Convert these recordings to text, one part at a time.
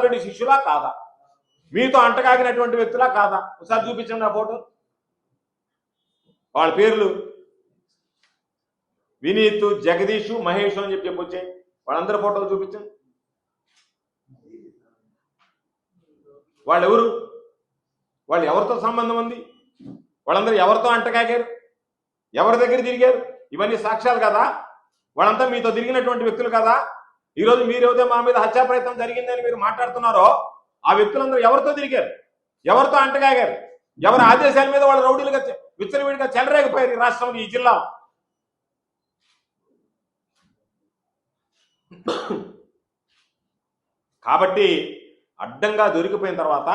రెడ్డి శిష్యులా కాదా? మీతో అంటకాగినటువంటి వ్యక్తులా కాదా? ఒకసారి చూపించండి ఆ ఫోటో. వాళ్ళ పేర్లు. వినీత్ జగదీషు మహేష్ అని చెప్పి చెప్పొచ్చే. వాళ్ళందరి ఫోటోలు చూపించండి. వాళ్ళు ఎవరు వాళ్ళు ఎవరితో సంబంధం ఉంది? వాళ్ళందరూ ఎవరితో అంటకాగారు ఎవరి దగ్గర తిరిగారు? ఇవన్నీ సాక్ష్యాలు కదా? వాళ్ళంతా మీతో తిరిగినటువంటి వ్యక్తులు కదా? ఈరోజు మీరేదో మా మీద హత్యా ప్రయత్నం జరిగిందని మీరు మాట్లాడుతున్నారో ఆ వ్యక్తులందరూ ఎవరితో తిరిగారు? ఎవరితో అంటగాగారు? ఎవరి ఆదేశాల మీద వాళ్ళు రౌడీలుగా విచ్చలవిడిగా చెలరేగిపోయారు ఈ రాష్ట్రంలో ఈ జిల్లా? కాబట్టి అడ్డంగా దొరికిపోయిన తర్వాత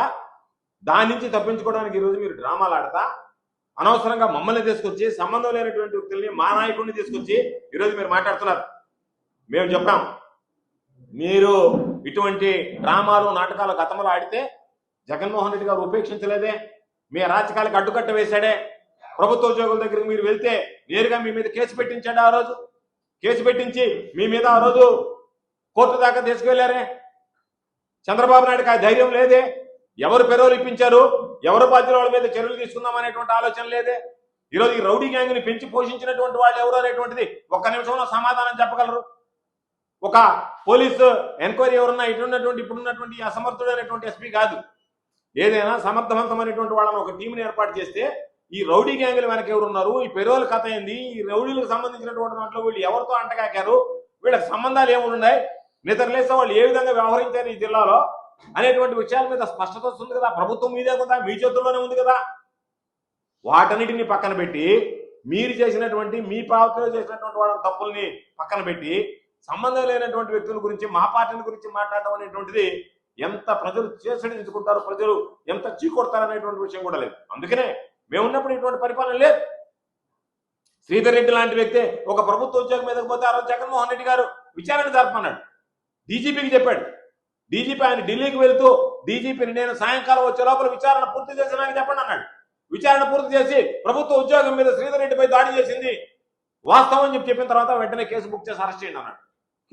దాని నుంచి తప్పించుకోవడానికి ఈరోజు మీరు డ్రామాలు ఆడతా అనవసరంగా మమ్మల్ని తీసుకొచ్చి సంబంధం లేనటువంటి వ్యక్తుల్ని మా నాయకుడిని తీసుకొచ్చి ఈరోజు మీరు మాట్లాడుతున్నారు. మేము చెప్పాము మీరు ఇటువంటి డ్రామాలు నాటకాలు గతంలో ఆడితే జగన్మోహన్ రెడ్డి గారు ఉపేక్షించలేదే. మీ రాజకీయాలకు అడ్డుకట్ట వేశాడే. ప్రభుత్వ ఉద్యోగుల దగ్గరికి మీరు వెళ్తే నేరుగా మీ మీద కేసు పెట్టించాడు ఆ రోజు? కేసు పెట్టించి మీ మీద ఆ రోజు కోర్టు దాకా తీసుకువెళ్ళారే? చంద్రబాబు నాయుడుకి ఆ ధైర్యం లేదే? ఎవరు పెరోలు ఇప్పించారు? ఎవరు బాధ్యుల వాళ్ళ మీద చర్యలు తీసుకుందాం అనేటువంటి ఆలోచన లేదే? ఈరోజు ఈ రౌడీ గ్యాంగ్ని పెంచి పోషించినటువంటి వాళ్ళు ఎవరు అనేటువంటిది ఒక్క నిమిషంలో సమాధానం చెప్పగలరు? ఒక పోలీసు ఎంక్వైరీ ఎవరన్నా ఇటున్నటువంటి ఇప్పుడున్నటువంటి అసమర్థుడైనటువంటి ఎస్పీ కాదు. ఏదైనా సమర్థవంతమైనటువంటి వాళ్ళని ఒక టీంని ఏర్పాటు చేస్తే ఈ రౌడీ గ్యాంగులు వెనక ఎవరున్నారు? ఈ పెరోల్ కథ ఏంది? ఈ రౌడీలకు సంబంధించినటువంటి దాంట్లో వీళ్ళు ఎవరితో అంటగాకారు? వీళ్ళకి సంబంధాలు ఏమున్నాయి? నిద్రలేస్తే వాళ్ళు ఏ విధంగా వ్యవహరించారు ఈ జిల్లాలో? అనేటువంటి విషయాల మీద స్పష్టత వస్తుంది కదా. ప్రభుత్వం మీదే కదా మీ చేతుల్లోనే ఉంది కదా. వాటన్నిటిని పక్కన పెట్టి మీరు చేసినటువంటి మీ పార్టీలో చేసినటువంటి వాళ్ళ తప్పుల్ని పక్కన పెట్టి సంబంధం లేనటువంటి వ్యక్తుల గురించి మా పార్టీని గురించి మాట్లాడడం అనేటువంటిది ఎంత ప్రజలు చేసడించుకుంటారు ప్రజలు ఎంత చీకొడతారు అనేటువంటి విషయం కూడా లేదు. అందుకనే మేము ఉన్నప్పుడు ఇటువంటి పరిపాలన లేదు. శ్రీధర్ రెడ్డి లాంటి వ్యక్తి ఒక ప్రభుత్వ ఉద్యోగం మీదకి పోతే ఆ రోజు జగన్మోహన్ రెడ్డి గారు విచారణ జరపమన్నాడు డీజీపీకి చెప్పాడు. డీజీపీ ఆయన ఢిల్లీకి వెళ్తూ డీజీపీని నేను సాయంకాలం వచ్చే లోపల విచారణ పూర్తి చేసి నాకు చెప్పండి అన్నాడు. విచారణ పూర్తి చేసి ప్రభుత్వ ఉద్యోగం మీద శ్రీధర్ రెడ్డిపై దాడి చేసింది వాస్తవం అని చెప్పి చెప్పిన తర్వాత వెంటనే కేసు బుక్ చేసి అరెస్ట్ చేయండి అన్నాడు.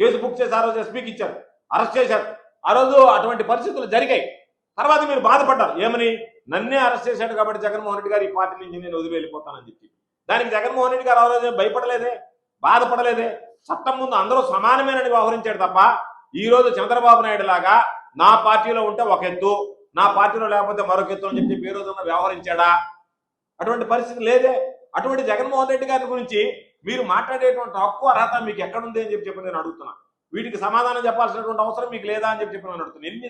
కేసు బుక్ చేసి ఆ రోజు ఎస్పీకి ఇచ్చారు. అరెస్ట్ చేశారు. ఆ రోజు అటువంటి పరిస్థితులు జరిగాయి. తర్వాత మీరు బాధపడ్డారు. ఏమని? నన్నే అరెస్ట్ చేశాడు కాబట్టి జగన్మోహన్ రెడ్డి గారు ఈ పార్టీ నుంచి నేను వదిలి వెళ్ళిపోతానని చెప్పి. దానికి జగన్మోహన్ రెడ్డి గారు ఆ రోజు భయపడలేదే? బాధపడలేదే? చట్టం ముందు అందరూ సమానమేనని వ్యవహరించాడు తప్ప ఈ రోజు చంద్రబాబు నాయుడు లాగా నా పార్టీలో ఉంటే ఒక ఎత్తు నా పార్టీలో లేకపోతే మరొక ఎత్తు అని చెప్పి ఏ రోజున వ్యవహరించాడా? అటువంటి పరిస్థితి లేదే. అటువంటి జగన్మోహన్ రెడ్డి గారి గురించి మీరు మాట్లాడేటువంటి హక్కు అర్హత మీకు ఎక్కడుంది అని చెప్పి చెప్పి నేను అడుగుతున్నాను వీటికి సమాధానం చెప్పాల్సినటువంటి అవసరం మీకు లేదా అని చెప్పి చెప్పి నేను అడుగుతున్నాను ఎన్ని